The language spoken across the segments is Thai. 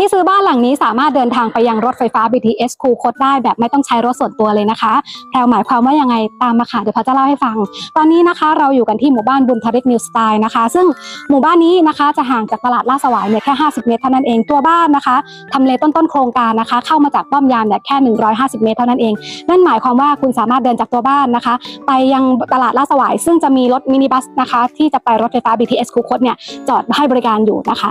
ที่ซื้อบ้านหลังนี้สามารถเดินทางไปยังรถไฟฟ้า BTS คูคตได้แบบไม่ต้องใช้รถส่วนตัวเลยนะคะแพรวหมายความว่ายังไงตามมาค่ะเดี๋ยวพอจะเล่าให้ฟัง ตอนนี้นะคะเราอยู่กันที่หมู่บ้านบุญทริกนิวสไตล์นะคะ ซึ่งหมู่บ้านนี้นะคะจะห่างจากตลาดลาดสวายเนี่ยแค่ 50 เมตรเท่านั้นเองตัวบ้านนะคะทำเลต้นๆโครงการนะคะ เข้ามาจากป้อมยามเนี่ยแค่ 150 เมตรเท่านั้นเอง นั่นหมายความว่าคุณสามารถเดินจากตัวบ้านนะคะ ไปยังตลาดลาดสวาย ซึ่งจะมีรถมินิบัสนะคะ ที่จะไปรถไฟฟ้า BTS คูคตเนี่ยจอดให้บริการอยู่นะคะ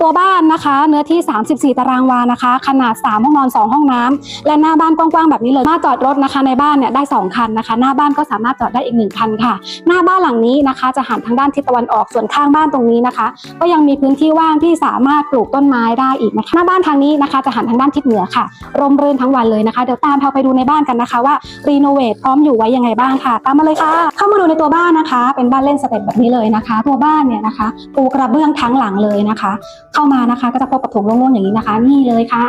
ตัวบ้านนะคะเนื้อที่34 ตารางวานะคะ ขนาด 3 ห้องนอน 2 ห้องน้ำและหน้าบ้านกว้างๆแบบนี้เลยมาจอดรถนะคะ ในบ้านเนี่ยได้ 2 คันนะคะ หน้าบ้านก็สามารถจอดได้อีก 1 คันค่ะ หน้าบ้านหลังนี้นะคะ จะหันทางด้านทิศตะวันออกส่วนข้างบ้านตรงนี้นะคะ ก็ยังมีพื้นที่ว่างที่สามารถปลูกต้นไม้ได้อีกนะคะหน้าบ้านทางนี้นะคะ จะหันทางด้านทิศเหนือค่ะร่มรื่นทั้งวันเลยนะคะเดี๋ยวตามเราไปดูในบ้านกันนะคะว่ารีโนเวทพร้อมอยู่ไว้ยังไงบ้างค่ะ ตามมาเลยค่ะ มาดูในตัวบ้านนะคะ เป็นบ้านเล่นสเต็ปแบบนี้เลยนะคะ ตัวบ้านเนี่ยนะคะปูกระเบื้องทั้งหลังเลยนะคะ เข้ามานะคะก็จะพบกับโถงโล่งๆอย่างนี้นะคะ นี่เลยค่ะ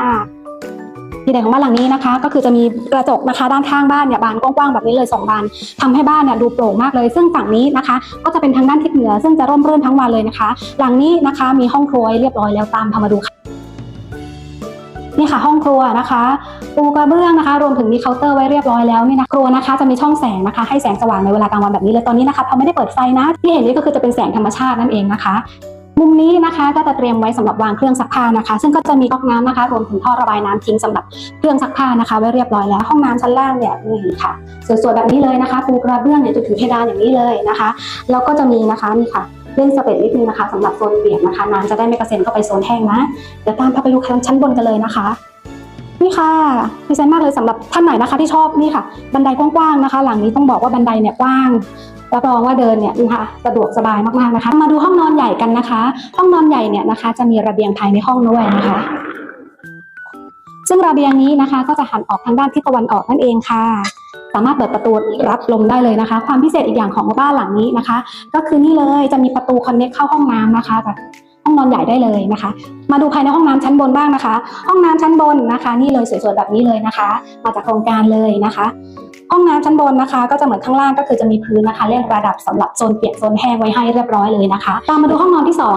ที่เด่นของบ้านหลังนี้นะคะ ก็คือจะมีกระจกนะคะด้านข้างบ้านเนี่ยบานกว้างๆแบบนี้เลยสองบานทำให้บ้านเนี่ยดูโปร่งมากเลย ซึ่งฝั่งนี้นะคะ ก็จะเป็นทางด้านทิศเหนือ ซึ่งจะร่มรื่นทั้งวันเลยนะคะ หลังนี้นะคะมีห้องครัวเรียบร้อยแล้วตามพามาดูค่ะ นี่ค่ะห้องครัวนะคะปูกระเบื้องนะคะ รวมถึงมีเคาน์เตอร์ไว้เรียบร้อยแล้วนี่นะครัวนะคะ จะมีช่องแสงนะคะ ให้แสงสว่างในเวลากลางวันแบบนี้เลยตอนนี้นะคะเขาไม่ได้เปิดไฟนะที่เห็นนี่ก็คือจะเป็นแสงธรรมชาตินั่นเองนะคะมุมนี้นะคะก็จะเตรียมไว้สำหรับวางเครื่องซักผ้านะคะ ซึ่งก็จะมีก๊อกน้ำนะคะ รวมถึงท่อระบายน้ำทิ้งสำหรับเครื่องซักผ้านะคะ ไว้เรียบร้อยแล้วห้องน้ำชั้นล่างเนี่ยนี่ค่ะสวยๆแบบนี้เลยนะคะปูกระเบื้องเนี่ยจนถึงเพดานอย่างนี้เลยนะคะ แล้วก็จะมีนะคะนี่ค่ะ เล่นสเปซนิดนึงนะคะสำหรับโซนเปียกนะคะน้ำจะได้ไม่กระเซ็นเข้าไปโซนแห้งนะเดี๋ยวตามพาไปดูชั้นบนกันเลยนะคะนี่ค่ะพิเศษมากเลยสำหรับท่านไหนนะคะที่ชอบนี่ค่ะ บันไดกว้างๆนะคะ หลังนี้ต้องบอกว่าบันไดเนี่ยกว้างรับรองว่าเดินเนี่ยนะคะสะดวกสบายมากๆนะคะ มาดูห้องนอนใหญ่กันนะคะ ห้องนอนใหญ่เนี่ยนะคะ จะมีระเบียงภายในห้องด้วยนะคะ ซึ่งระเบียงนี้นะคะ ก็จะหันออกทางด้านทิศตะวันออกนั่นเองค่ะ สามารถเปิดประตูรับลมได้เลยนะคะ ความพิเศษอีกอย่างของบ้านหลังนี้นะคะ ก็คือนี่เลยจะมีประตูคอนเน็กเข้าห้องน้ำนะคะจากห้องนอนใหญ่ได้เลยนะคะ มาดูภายในห้องน้ำชั้นบนบ้างนะคะ ห้องน้ำชั้นบนนะคะ นี่เลยสวยๆแบบนี้เลยนะคะ มาจากโครงการเลยนะคะ ห้องน้ำชั้นบนนะคะ ก็จะเหมือนข้างล่างก็คือจะมีพื้นนะคะเรียงระดับสำหรับโซนเปียกโซนแห้งไว้ให้เรียบร้อยเลยนะคะตามมาดูห้องนอนที่สอง